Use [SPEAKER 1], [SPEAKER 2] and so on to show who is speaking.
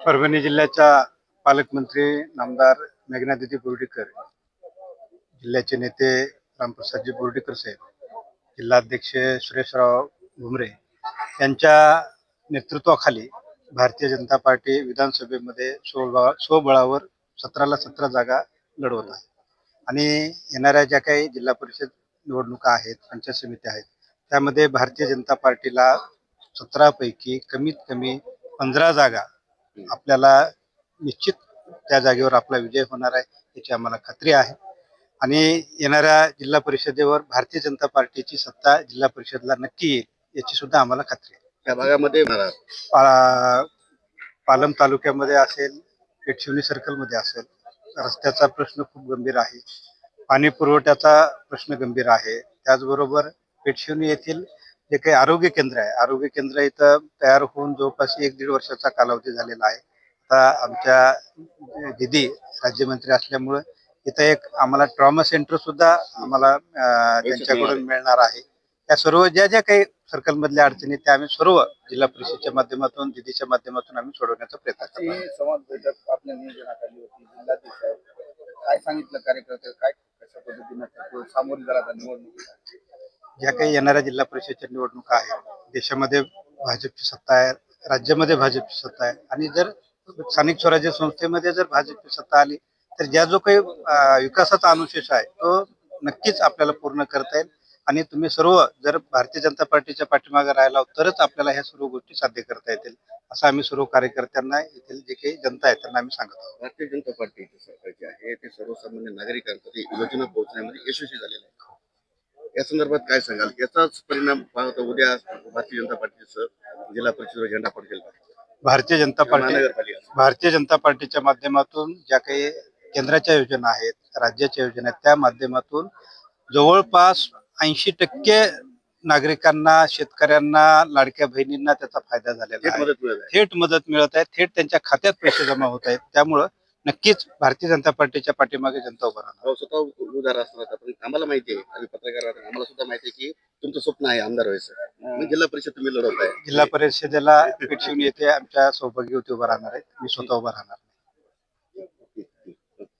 [SPEAKER 1] परभणी जिल्ह्याच्या पालकमंत्री नामदार मेघनादिती बोर्डीकर जिल्ह्याचे नेते रामप्रसादजी बोर्डीकर साहेब जिल्हाध्यक्ष सुरेशराव घुमरे यांच्या नेतृत्वाखाली भारतीय जनता पार्टी विधानसभेमध्ये स्वबळा स्वबळावर सतराला सतरा जागा लढवत आहे. आणि येणाऱ्या ज्या काही जिल्हा परिषद निवडणुका आहेत पंचायत समित्या आहेत त्यामध्ये भारतीय जनता पार्टीला सतरापैकी कमीत कमी पंधरा जागा आपल्याला निश्चित त्या जागेवर आपला विजय होणार आहे याची आम्हाला खात्री आहे. आणि येणाऱ्या जिल्हा परिषदेवर भारतीय जनता पार्टीची सत्ता जिल्हा परिषदला नक्की येईल याची सुद्धा आम्हाला खात्री आहे.
[SPEAKER 2] त्या भागामध्ये
[SPEAKER 1] पा- पालम तालुक्यामध्ये असेल पेटशिवनी सर्कलमध्ये असेल रस्त्याचा प्रश्न खूप गंभीर आहे. पाणी पुरवठ्याचा प्रश्न गंभीर आहे. त्याचबरोबर पेटशिवनी येथील जे काही आरोग्य केंद्र आहे आरोग्य केंद्र इथं तयार होऊन जवळपास एक दीड वर्षाचा कालावधी झालेला आहे. आता आमच्या दिदी राज्यमंत्री असल्यामुळं इथं एक आम्हाला ट्रॉमा सेंटर सुद्धा आम्हाला त्यांच्याकडून मिळणार आहे. त्या सर्व ज्या ज्या काही सर्कल मधल्या अडचणी त्या आम्ही सर्व जिल्हा परिषदच्या माध्यमातून दिदीच्या माध्यमातून आम्ही सोडवण्याचा प्रयत्न करतो
[SPEAKER 2] आपल्या होती काय सांगितलं कार्यकर्ते काय कशा पद्धतीनं सामोरे जरा निवडणूक
[SPEAKER 1] ज्या काही येणाऱ्या जिल्हा परिषदच्या निवडणुका आहेत. देशामध्ये भाजपची सत्ता आहे राज्यामध्ये भाजपची सत्ता आहे. आणि जर स्थानिक स्वराज्य संस्थेमध्ये जर भाजपची सत्ता आली तर ज्या जो काही विकासाचा अनुशेष आहे तो नक्कीच आपल्याला पूर्ण करता येईल. आणि तुम्ही सर्व जर भारतीय जनता पार्टीच्या पाठीमागे राहिला तरच आपल्याला ह्या सर्व गोष्टी साध्य करता येतील. असं आम्ही सर्व कार्यकर्त्यांना येथील जे काही जनता आहे त्यांना आम्ही सांगत आहोत.
[SPEAKER 2] भारतीय जनता पार्टी सरकारची आहे. ते सर्वसामान्य नागरिकांपर्यंत योजना पोहोचण्यामध्ये यशस्वी झालेलं आहे या संदर्भात काय सांगाल? याचाच परिणाम पाहतो उद्या भारतीय जनता पार्टीचं जिल्हा परिषदेवर झेंडा पडतील का?
[SPEAKER 1] भारतीय जनता पार्टी भारतीय जनता पार्टीच्या माध्यमातून ज्या काही केंद्राच्या योजना आहेत राज्याच्या योजना आहेत त्या माध्यमातून जवळपास ऐंशी टक्के नागरिकांना शेतकऱ्यांना लाडक्या बहिणींना त्याचा फायदा झालेला आहे. थेट मदत मिळत आहे. थेट त्यांच्या खात्यात पैसे जमा होत आहेत. त्यामुळं नक्कीच भारतीय जनता पार्टीच्या पाठीमागे जनता उभा राहणार.
[SPEAKER 2] स्वतः उदार असणार पण आम्हाला माहिती आहे आम्ही पत्रकार आहोत, आम्हाला सुद्धा माहिती आहे की तुमचं स्वप्न आहे आमदार व्हायचं. मग जिल्हा परिषद तुम्ही लढवत आहे
[SPEAKER 1] जिल्हा परिषदेला येथे आमच्या सौभाग्यवती उभा राहणार आहेत मी स्वतः उभा राहणार.